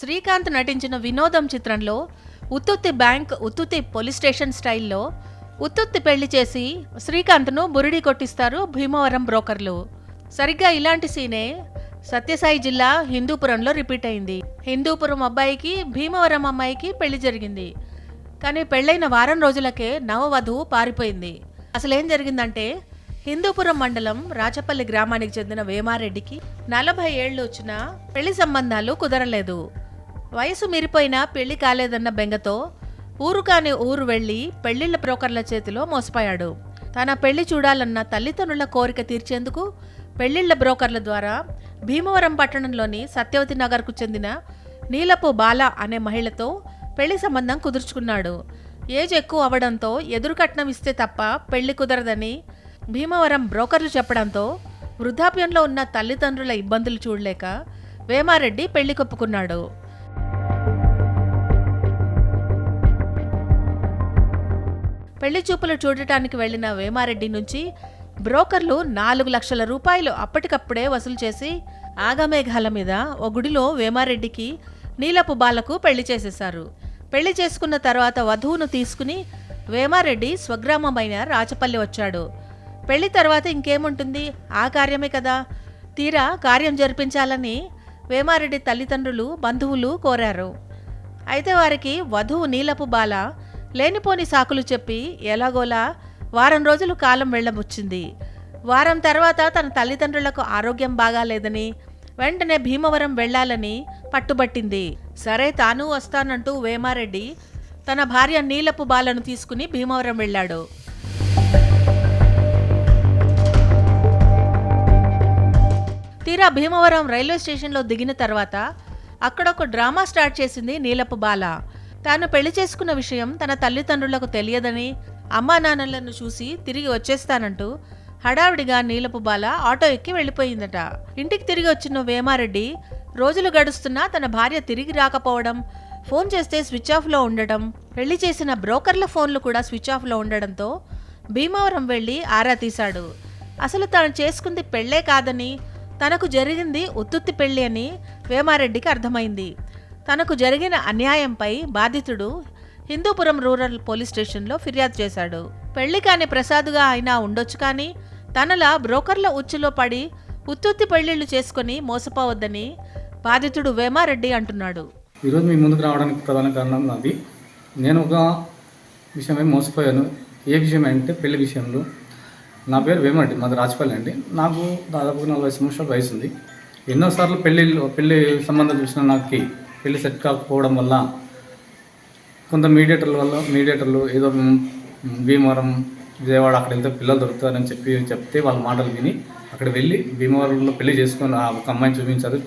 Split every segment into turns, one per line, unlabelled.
శ్రీకాంత్ నటించిన వినోదం చిత్రంలో ఉత్తుత్తి బ్యాంక్ ఉత్తుత్తి పోలీస్ స్టేషన్ స్టైల్లో ఉత్తుత్తి పెళ్ళి చేసి శ్రీకాంత్ను బురిడి కొట్టిస్తారు భీమవరం బ్రోకర్లు. సరిగ్గా ఇలాంటి సీనే సత్యసాయి జిల్లా హిందూపురంలో రిపీట్ అయింది. హిందూపురం అబ్బాయికి భీమవరం అమ్మాయికి పెళ్ళి జరిగింది. కానీ పెళ్ళైన వారం రోజులకే నవవధువు పారిపోయింది. అసలేం జరిగిందంటే హిందూపురం మండలం రాచపల్లి గ్రామానికి చెందిన వేమారెడ్డికి నలభై ఏళ్ళు వచ్చినా పెళ్ళి సంబంధాలు కుదరలేదు. వయసు మీరిపోయినా పెళ్ళి కాలేదన్న బెంగతో ఊరు కాని ఊరు వెళ్ళి పెళ్ళిళ్ళ బ్రోకర్ల చేతిలో మోసపోయాడు. తన పెళ్ళి చూడాలన్న తల్లిదండ్రుల కోరిక తీర్చేందుకు పెళ్ళిళ్ళ బ్రోకర్ల ద్వారా భీమవరం పట్టణంలోని సత్యవతి నగర్కు చెందిన నీలపు బాల అనే మహిళతో పెళ్ళి సంబంధం కుదుర్చుకున్నాడు. ఏజ్ ఎక్కువ అవడంతో ఎదురు కట్నం ఇస్తే తప్ప పెళ్ళి కుదరదని భీమవరం బ్రోకర్లు చెప్పడంతో వృద్ధాప్యంలో ఉన్న తల్లిదండ్రుల ఇబ్బందులు చూడలేక వేమారెడ్డి పెళ్ళి కొప్పుకున్నాడు. పెళ్ళి చూపులు చూడటానికి వెళ్ళిన వేమారెడ్డి నుంచి బ్రోకర్లు నాలుగు లక్షల రూపాయలు అప్పటికప్పుడే వసూలు చేసి ఆగమేఘాల మీద ఓ గుడిలో వేమారెడ్డికి నీలపు బాలకు పెళ్ళి చేసేశారు. పెళ్ళి చేసుకున్న తర్వాత వధువును తీసుకుని వేమారెడ్డి స్వగ్రామమైన రాచపల్లి వచ్చాడు. పెళ్ళి తర్వాత ఇంకేముంటుంది? ఆ కార్యమే కదా. తీరా కార్యం జరిపించాలని వేమారెడ్డి తల్లిదండ్రులు బంధువులు కోరారు. అయితే వారికి వధువు నీలపు బాల లేనిపోని సాకులు చెప్పి ఎలాగోలా వారం రోజులు కాలం వెళ్ళబుచ్చింది. వారం తర్వాత తన తల్లిదండ్రులకు ఆరోగ్యం బాగాలేదని వెంటనే భీమవరం వెళ్ళాలని పట్టుబట్టింది. సరే తాను వస్తానంటూ వేమారెడ్డి తన భార్య నీలపు బాలను తీసుకుని భీమవరం వెళ్ళాడు. తీరా భీమవరం రైల్వే స్టేషన్లో దిగిన తర్వాత అక్కడ ఒక డ్రామా స్టార్ట్ చేసింది నీలపు బాల. తాను పెళ్ళి చేసుకున్న విషయం తన తల్లిదండ్రులకు తెలియదని అమ్మా నాన్నలను చూసి తిరిగి వచ్చేస్తానంటూ హడావిడిగా నీలపు బాల ఆటో ఎక్కి వెళ్ళిపోయిందట. ఇంటికి తిరిగి వచ్చిన వేమారెడ్డి రోజులు గడుస్తున్నా తన భార్య తిరిగి రాకపోవడం ఫోన్ చేస్తే స్విచ్ ఆఫ్లో ఉండటం పెళ్ళి చేసిన బ్రోకర్ల ఫోన్లు కూడా స్విచ్ ఆఫ్లో ఉండడంతో భీమవరం వెళ్ళి ఆరా తీశాడు. అసలు తాను చేసుకుంది పెళ్ళే కాదని తనకు జరిగింది ఉత్తుత్తి పెళ్ళి అని వేమారెడ్డికి అర్థమైంది. తనకు జరిగిన అన్యాయంపై బాధితుడు హిందూపురం రూరల్ పోలీస్ స్టేషన్లో ఫిర్యాదు చేశాడు. పెళ్ళి కాని ప్రసాదుగా అయినా ఉండొచ్చు కానీ తనలా బ్రోకర్ల ఉచ్చులో పడి ఉత్తుత్తి పెళ్ళిళ్ళు చేసుకుని మోసపోవద్దని బాధితుడు వేమారెడ్డి అంటున్నాడు.
ఈరోజు మీ ముందుకు రావడానికి ప్రధాన కారణం నాది. నేను ఒక విషయమే మోసపోయాను. ఏ విషయం అంటే పెళ్ళి విషయంలో నా పేరు వేమరెడ్డి మాది రాజపల్లి అండి. నాకు దాదాపు నలభై సంవత్సరాల వయసు ఉంది ఎన్నోసార్లు పెళ్ళి పెళ్ళి సంబంధం చూసిన నాకు వెళ్ళి సెట్ కాకపోవడం వల్ల కొంత మీడియేటర్ల వల్ల మీడియేటర్లు ఏదో భీమవరం విజయవాడ అక్కడ వెళ్తే పిల్లలు దొరుకుతారని చెప్పి చెప్తే వాళ్ళ మాటలు విని అక్కడ వెళ్ళి భీమవరంలో పెళ్ళి చేసుకొని ఆ ఒక అమ్మాయిని చూపించారు.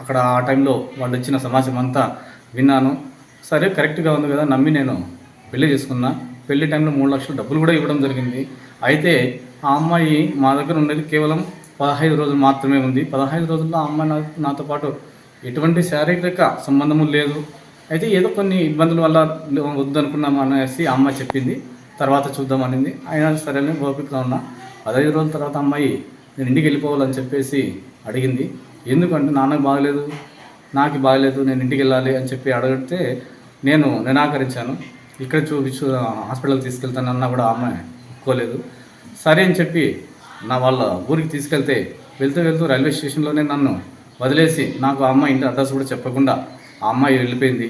అక్కడ ఆ టైంలో వాళ్ళు ఇచ్చిన సమాచారం అంతా విన్నాను. సరే కరెక్ట్గా ఉంది కదా నమ్మి నేను పెళ్ళి చేసుకున్నా. పెళ్ళి టైంలో మూడు లక్షలు డబ్బులు కూడా ఇవ్వడం జరిగింది. అయితే ఆ అమ్మాయి మా దగ్గర ఉండేది కేవలం పదహైదు రోజులు మాత్రమే ఉంది. పదహైదు రోజుల్లో ఆ అమ్మాయి నాతో పాటు ఎటువంటి శారీరక సంబంధము లేదు. అయితే ఏదో కొన్ని ఇబ్బందుల వల్ల వద్దనుకున్నాము అనేసి ఆ చెప్పింది. తర్వాత చూద్దాం అనింది. అయినా సరే అని ఓపికగా ఉన్నా. పదహైదు రోజుల తర్వాత అమ్మాయి నేను ఇంటికి వెళ్ళిపోవాలని చెప్పేసి అడిగింది. ఎందుకంటే నాన్నకు బాగలేదు. నాకు బాగలేదు. నేను ఇంటికి వెళ్ళాలి అని చెప్పి అడిగితే నేను నిరాకరించాను. ఇక్కడ చూపించు హాస్పిటల్ తీసుకెళ్తానన్నా కూడా ఆమె ఒప్పుకోలేదు. సరే అని చెప్పి నా వాళ్ళ ఊరికి తీసుకెళ్తే వెళ్తూ వెళ్తూ రైల్వే స్టేషన్లోనే నన్ను వదిలేసి నాకు ఆ అమ్మాయి ఇంటి అడ్రస్ కూడా చెప్పకుండా ఆ అమ్మాయి వెళ్ళిపోయింది.